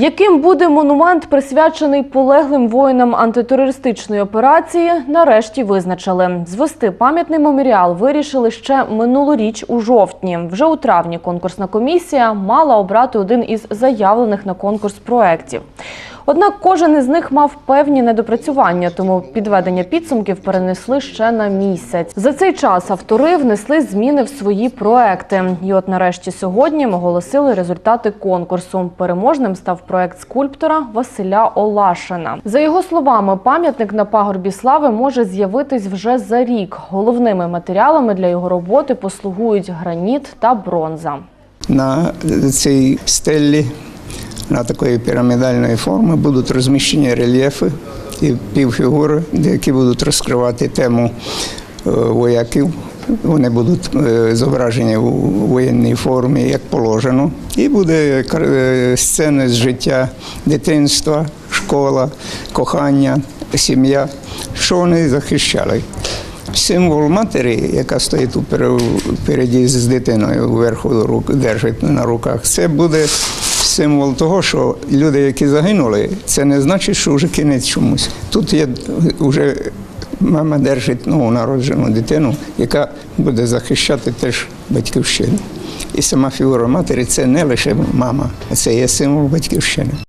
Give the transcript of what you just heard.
Яким буде монумент, присвячений полеглим воїнам антитерористичної операції, нарешті визначили. Звести пам'ятний меморіал вирішили ще минулоріч у жовтні. Вже у травні конкурсна комісія мала обрати один із заявлених на конкурс проєктів. Однак кожен із них мав певні недопрацювання, тому підведення підсумків перенесли ще на місяць. За цей час автори внесли зміни в свої проекти. І от нарешті сьогодні оголосили результати конкурсу. Переможним став проект скульптора Василя Олашина. За його словами, пам'ятник на пагорбі слави може з'явитись вже за рік. Головними матеріалами для його роботи послугують граніт та бронза. На цій стелі на такої пірамідальної форми будуть розміщені рельєфи і півфігури, які будуть розкривати тему е, вояків. Вони будуть е, зображені у воєнній формі, як положено. І буде е, сцени з життя дитинства, школа, кохання, сім'я, що вони захищали. Символ матері, яка стоїть у пере- впереді з дитиною вверху держить на руках, це буде символ того, що люди, які загинули, це не значить, що вже кінець чомусь. Тут є вже мама держить нову народжену дитину, яка буде захищати теж батьківщину. І сама фігура матері це не лише мама, а це є символ батьківщини.